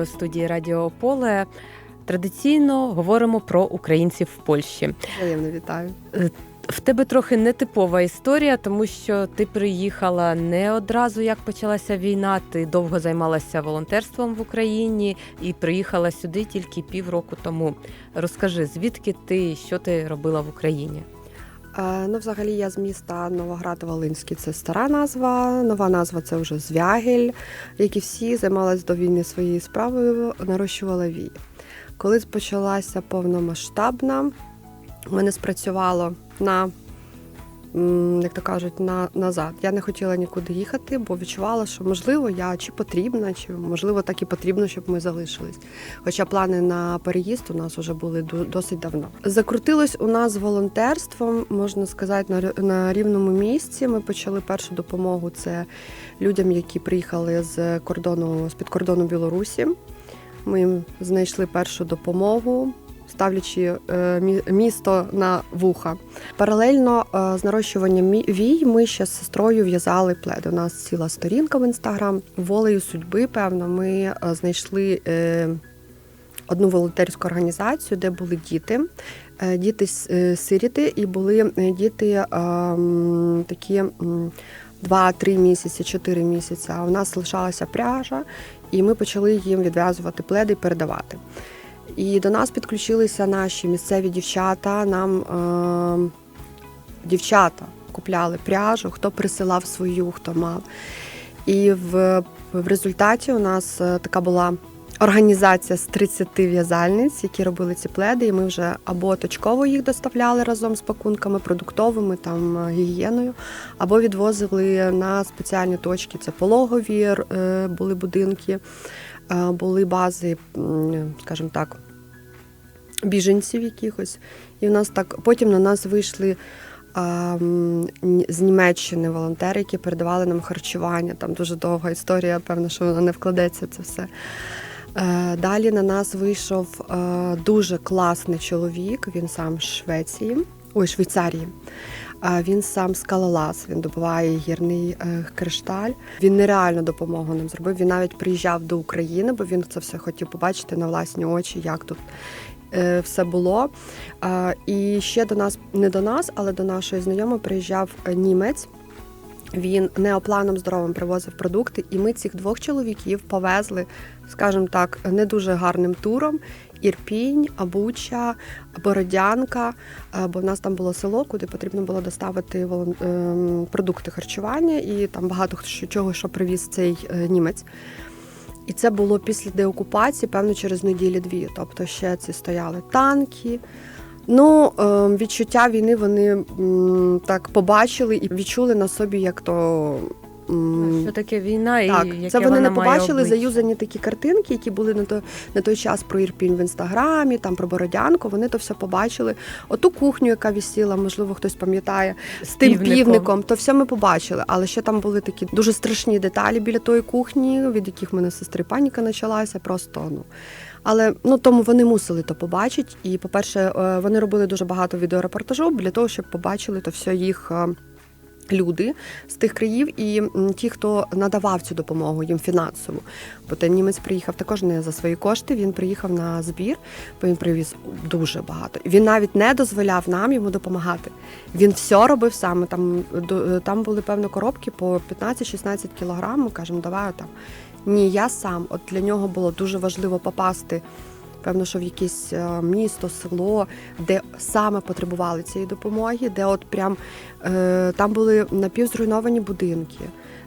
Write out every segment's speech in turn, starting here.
тебе в студії Радіо Поле. Традиційно говоримо про українців в Польщі. Взаємно вітаю. В тебе трохи нетипова історія, тому що ти приїхала не одразу, як почалася війна. Ти довго займалася волонтерством в Україні і приїхала сюди тільки півроку тому. Розкажи, звідки ти що ти робила в Україні? Е, Ну, взагалі, я з міста Новоград-Волинський. Це стара назва. Нова назва це вже Звягель, як і всі займалась до війни своєю справою, нарощувала вії. Коли почалася повномасштабна, мене спрацювало на, як то кажуть, на, назад. Я не хотіла нікуди їхати, бо відчувала, що можливо я чи потрібна, чи можливо так і потрібно, щоб ми залишились. Хоча плани на переїзд у нас вже були досить давно. Закрутилось у нас волонтерством, можна сказати, на рівному місці. Ми почали першу допомогу це людям, які приїхали з кордону з під кордону Білорусі. Ми їм знайшли першу допомогу. Ставлячи е, місто на вуха. Паралельно е, з нарощуванням вій ми ще з сестрою в'язали плед. У нас ціла сторінка в інстаграм. Волею судьби, певно, ми е, знайшли одну волонтерську організацію, де були діти, діти сиріти, і були діти е, такі. м, Два-три місяці, чотири місяці. А у нас лишалася пряжа, і ми почали їм відв'язувати пледи і передавати. І до нас підключилися наші місцеві дівчата. Нам е, дівчата купляли пряжу, хто присилав свою, хто мав. І в, в результаті у нас е, така була організація з 30 в'язальниць, які робили ці пледи. І ми вже або точково їх доставляли разом з пакунками, продуктовими, там е, гігієною, або відвозили на спеціальні точки. Це пологові е, були будинки, були бази, скажімо так, біженців якихось. І в нас так потім на нас вийшли. З Німеччини волонтери, які передавали нам харчування. Там дуже довга історія, певно, що вона не вкладеться це все. Е, Далі на нас вийшов е, дуже класний чоловік. Він сам з Швеції, ой, Швейцарії. Він сам скалолаз, він добуває гірний е, кришталь. Він нереальну допомогу нам зробив. Він навіть приїжджав до України, бо він це все хотів побачити на власні очі, як тут е, все було. І ще до нас, не до нас, але до нашої знайомої приїжджав е, німець. Він неопланом здоровим привозив продукти, і ми цих двох чоловіків повезли, скажімо так, не дуже гарним туром. Ірпінь, Абуча, Бородянка, бо в нас там було село, куди потрібно було доставити ем, продукти харчування, і там багато хто чого, що привіз цей е, німець. І це було після деокупації, певно, через неділі-дві. Тобто ще ці стояли танки. Ну, е, відчуття війни вони так побачили і відчули на собі, як то. Що таке війна і так, яке це вони вона не побачили заюзані такі картинки, які були на той, на той час про Ірпінь в інстаграмі, там про Бородянку. Вони то все побачили. Оту кухню, яка висіла, можливо, хтось пам'ятає з тим півником. півником, то все ми побачили. Але ще там були такі дуже страшні деталі біля тої кухні, від яких мене сестри паніка почалася. Просто ну. Але ну тому вони мусили то побачити. І, по-перше, е, вони робили дуже багато відеорепортажів для того, щоб побачили то все їх. Люди з тих країв і ті, хто надавав цю допомогу їм фінансову. Бо німець приїхав також не за свої кошти. Він приїхав на збір, бо він привіз дуже багато. Він навіть не дозволяв нам йому допомагати. Він все робив саме. Там там були певно коробки по 15-16 кілограм. Кажемо, давай там. Ні, я сам. От для нього було дуже важливо попасти. Певно, що в якесь е, місто, село, де саме потребували цієї допомоги, де от прям е, там були напівзруйновані будинки.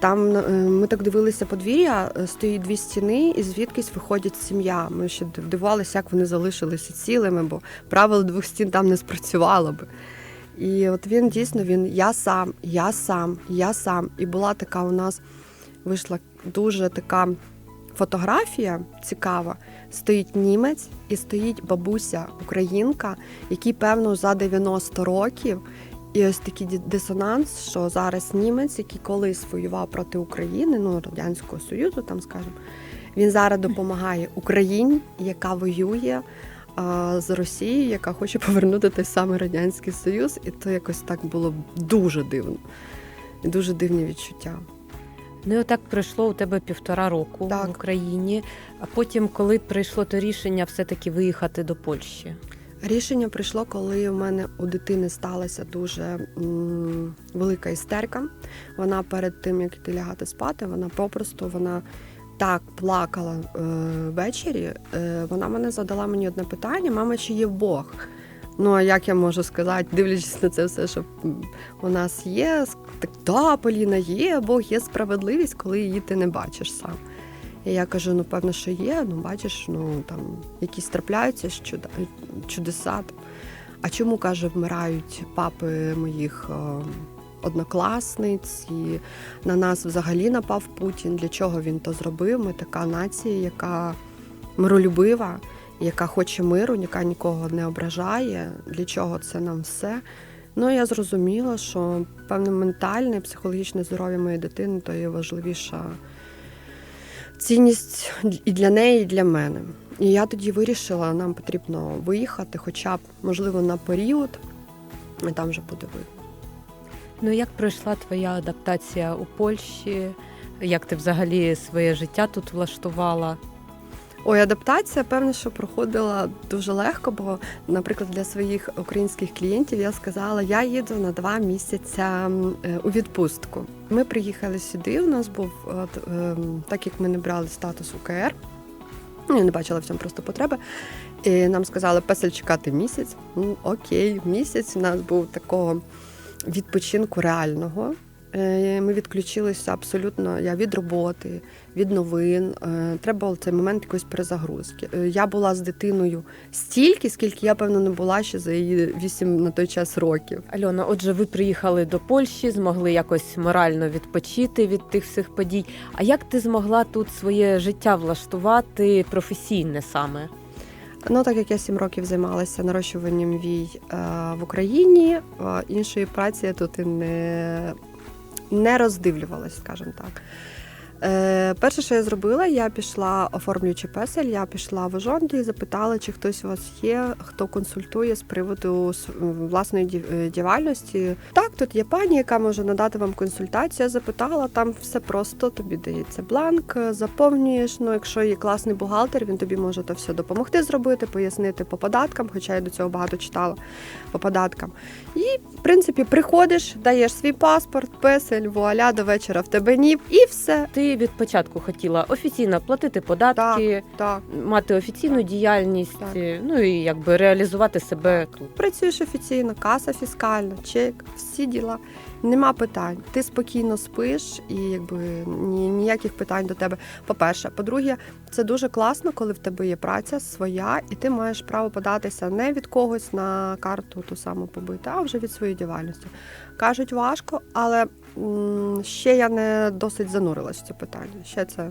Там е, ми так дивилися подвір'я, стоїть дві стіни, і звідкись виходить сім'я. Ми ще дивувалися, як вони залишилися цілими, бо правило двох стін там не спрацювало би. І от він дійсно він я сам, я сам, я сам. І була така у нас вийшла дуже така фотографія цікава. Стоїть німець і стоїть бабуся українка, якій, певно, за 90 років. І ось такий дисонанс, що зараз німець, який колись воював проти України, ну радянського союзу, там скажімо, він зараз допомагає Україні, яка воює а, з Росією, яка хоче повернути той самий радянський союз, і то якось так було дуже дивно. Дуже дивні відчуття. Ну і отак пройшло у тебе півтора року Так. в Україні. А потім, коли прийшло то рішення все-таки виїхати до Польщі. Рішення прийшло, коли у мене у дитини сталася дуже м, велика істерика. Вона перед тим, як іти лягати спати, вона попросту вона так плакала е, ввечері. Е, вона мене задала мені одне питання: мама, чи є Бог? Ну, а як я можу сказати, дивлячись на це все, що у нас є, так, да, Поліна, є, Бог є справедливість, коли її ти не бачиш сам. І я кажу: ну, певно, що є, ну бачиш, ну там якісь трапляються чуда, чудеса. А чому каже, вмирають папи моїх е, однокласниць, і на нас взагалі напав Путін? Для чого він то зробив? Ми така нація, яка миролюбива, яка хоче миру, яка нікого не ображає. Для чого це нам все? Ну, я зрозуміла, що певне ментальне, психологічне здоров'я моєї дитини то є важливіша цінність і для неї, і для мене. І я тоді вирішила, нам потрібно виїхати, хоча б можливо на період, і там вже буде. Ну як пройшла твоя адаптація у Польщі? Як ти взагалі своє життя тут влаштувала? Ой, адаптація, певно, що проходила дуже легко, бо, наприклад, для своїх українських клієнтів я сказала, я їду на два місяці м, е, у відпустку. Ми приїхали сюди. У нас був ем, так як ми не брали статус УКР. ну, Я не бачила в цьому просто потреби. І нам сказали, песель чекати місяць. Ну, окей, місяць у нас був такого відпочинку реального. Е, Ми відключилися абсолютно я від роботи, від новин. Е, Треба було цей момент якоїсь перезагрузки. Е, Я була з дитиною стільки, скільки я, певно, не була ще за її вісім на той час років. Альона, отже, ви приїхали до Польщі, змогли якось морально відпочити від тих всіх подій. А як ти змогла тут своє життя влаштувати професійне саме? Ну, так як я сім років займалася нарощуванням вій в Україні, іншої праці я тут і не, не роздивлювалась, скажімо так. Е, перше, що я зробила, я пішла, оформлюючи песель, я пішла в Ожонді і запитала, чи хтось у вас є, хто консультує з приводу власної ді- е. Так, тут є пані, яка може надати вам консультацію. Я запитала, там все просто, тобі дається бланк, заповнюєш. Ну, якщо є класний бухгалтер, він тобі може то все допомогти зробити, пояснити по податкам, хоча я до цього багато читала по податкам. І, в принципі, приходиш, даєш свій паспорт, песель, вуаля, до вечора в тебе ніп, і все. Ти від початку хотіла офіційно платити податки, Так. мати офіційну діяльність, Так. ну і якби реалізувати себе тут. Працюєш офіційно, каса фіскальна, чек, всі діла. Нема питань. Ти спокійно спиш і якби ні, ніяких питань до тебе. По-перше, по-друге, це дуже класно, коли в тебе є праця своя, і ти маєш право податися не від когось на карту ту саму побити, а вже від своєї діяльності. Кажуть, важко, але ще я не досить занурилась в це питання. Ще це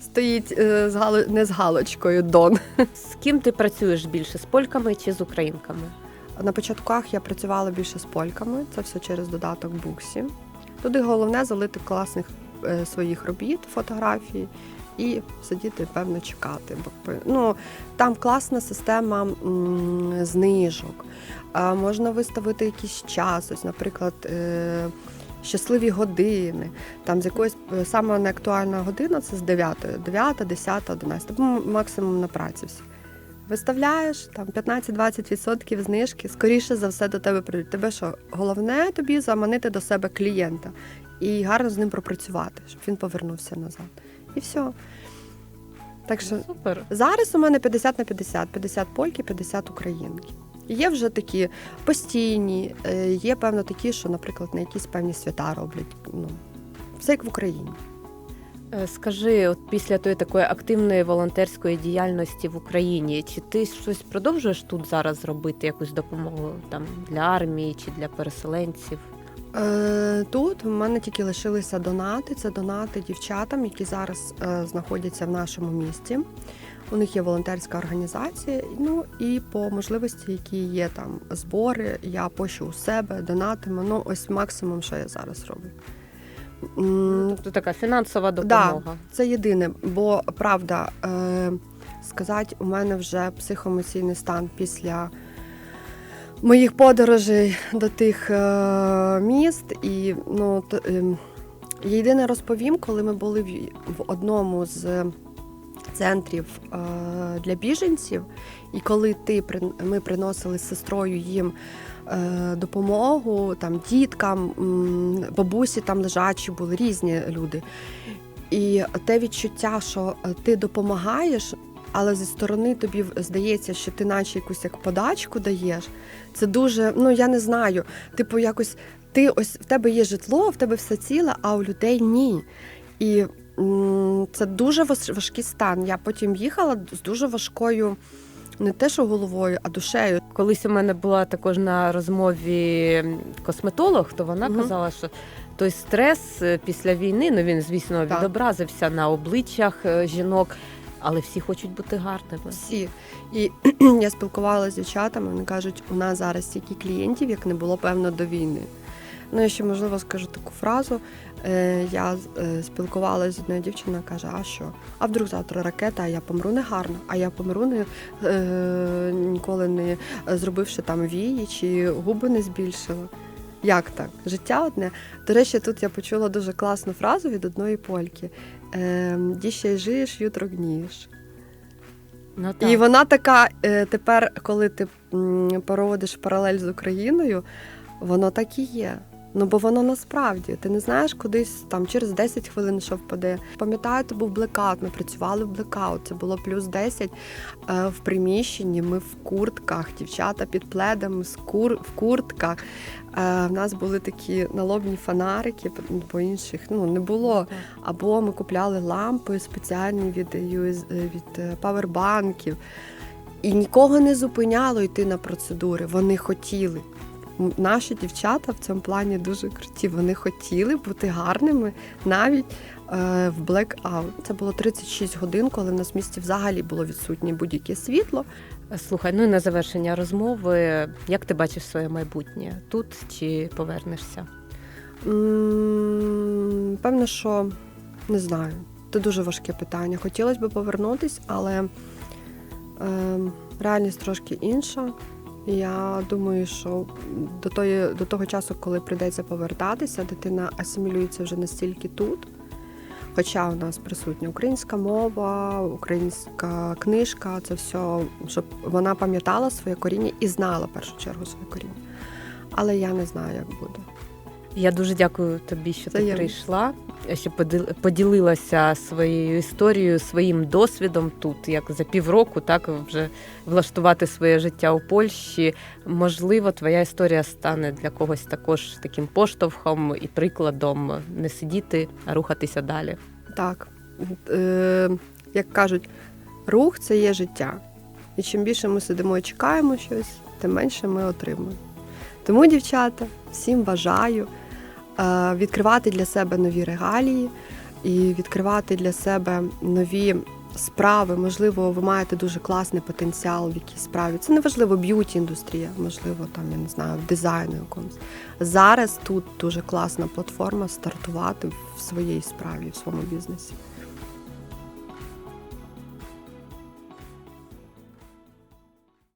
стоїть е, з гало... не з галочкою Дон. З ким ти працюєш більше з польками чи з українками? На початках я працювала більше з польками, це все через додаток Буксі. Туди головне залити класних е, своїх робіт, фотографій і сидіти, певно, чекати. Бо, Ну, там класна система м, знижок. Можна виставити якийсь час, ось, наприклад. Е, Щасливі години, там з якоїсь е, саме неактуальна година це з 9, 9, 10, 11, м- максимум на праці всі. Виставляєш там 15-20% знижки, скоріше за все до тебе прийдуть. Тебе що головне тобі заманити до себе клієнта і гарно з ним пропрацювати, щоб він повернувся назад. І все. Так що Ну, Супер. зараз у мене 50 на 50, 50 польки, 50 українки. Є вже такі постійні, е, є певно такі, що, наприклад, на якісь певні свята роблять. Ну, все як в Україні. Е, Скажи, от після тої такої активної волонтерської діяльності в Україні, чи ти щось продовжуєш тут зараз робити, якусь допомогу там для армії чи для переселенців? Е, Тут в мене тільки лишилися донати. Це донати дівчатам, які зараз знаходяться в нашому місті. У них є волонтерська організація. Ну і по можливості, які є там збори, я пощу у себе, донатимо. Ну, ось максимум, що я зараз роблю. Тобто така фінансова допомога. це єдине, бо правда, е, сказати, у мене вже психоемоційний стан після моїх подорожей до тих е, міст, і ну, т, е, Я єдине розповім, коли ми були в, в одному з центрів е, для біженців, і коли ти ми приносили з сестрою їм е, допомогу, там діткам, бабусі там лежачі були різні люди. І те відчуття, що е, ти допомагаєш, але зі сторони тобі здається, що ти наче якусь як подачку даєш. Це дуже, ну я не знаю. Типу, якось ти ось в тебе є житло, в тебе все ціле, а у людей ні. І це дуже важкий стан. Я потім їхала з дуже важкою, не те, що головою, а душею. Колись у мене була також на розмові косметолог, то вона Мгм. казала, що той стрес е, після війни, ну він, звісно, Так. відобразився на обличчях е, жінок, але всі хочуть бути гарними. Всі. І я спілкувалася з дівчатами, вони кажуть, у нас зараз стільки клієнтів, як не було, певно, до війни. Ну, я ще, можливо, скажу таку фразу. Е, Я е, спілкувалася з одною дівчиною, каже, а що? А вдруг завтра ракета, а я помру не гарно, а я помру не, е, ніколи не зробивши там вії чи губи не збільшила. Як так? Життя одне. До речі, тут я почула дуже класну фразу від одної польки. Е, Діще жиєш, jutro гнієш. Ну, так. І вона така е, тепер, коли ти проводиш паралель з Україною, воно так і є. Ну бо воно насправді ти не знаєш кудись там через 10 хвилин, що впаде. Пам'ятаю, це був блекаут. Ми працювали в блекаут. Це було плюс 10 е, в приміщенні. Ми в куртках, дівчата під пледами з кур в куртках. Е, в нас були такі налобні фонарики, по інших ну не було. Або ми купляли лампи спеціальні від, US, е, від павербанків. І нікого не зупиняло йти на процедури. Вони хотіли. Наші дівчата в цьому плані дуже круті. Вони хотіли бути гарними навіть е, в блекаут. Це було 36 годин, коли в нас в місті взагалі було відсутнє будь-яке світло. Слухай, ну і на завершення розмови, як ти бачиш своє майбутнє тут чи повернешся? М, Певно, що не знаю. Це дуже важке питання. Хотілося б повернутись, але е, реальність трошки інша. Я думаю, що до, тої, до того часу, коли прийдеться повертатися, дитина асимілюється вже настільки тут. Хоча у нас присутня українська мова, українська книжка, це все, щоб вона пам'ятала своє коріння і знала в першу чергу своє коріння. Але я не знаю, як буде. Я дуже дякую тобі, що ти Взаємно. прийшла, що поділ- поділилася своєю історією, своїм досвідом тут, як за півроку, так вже влаштувати своє життя у Польщі. Можливо, твоя історія стане для когось також таким поштовхом і прикладом не сидіти, а рухатися далі. Так, е, як кажуть, рух це є життя. І чим більше ми сидимо і чекаємо щось, тим менше ми отримуємо. Тому, дівчата, всім бажаю відкривати для себе нові регалії і відкривати для себе нові справи. Можливо, ви маєте дуже класний потенціал в якійсь справі. Це не важливо б'юті індустрія, можливо, там я не знаю, в дизайну якомусь. Зараз тут дуже класна платформа стартувати в своїй справі, в своєму бізнесі.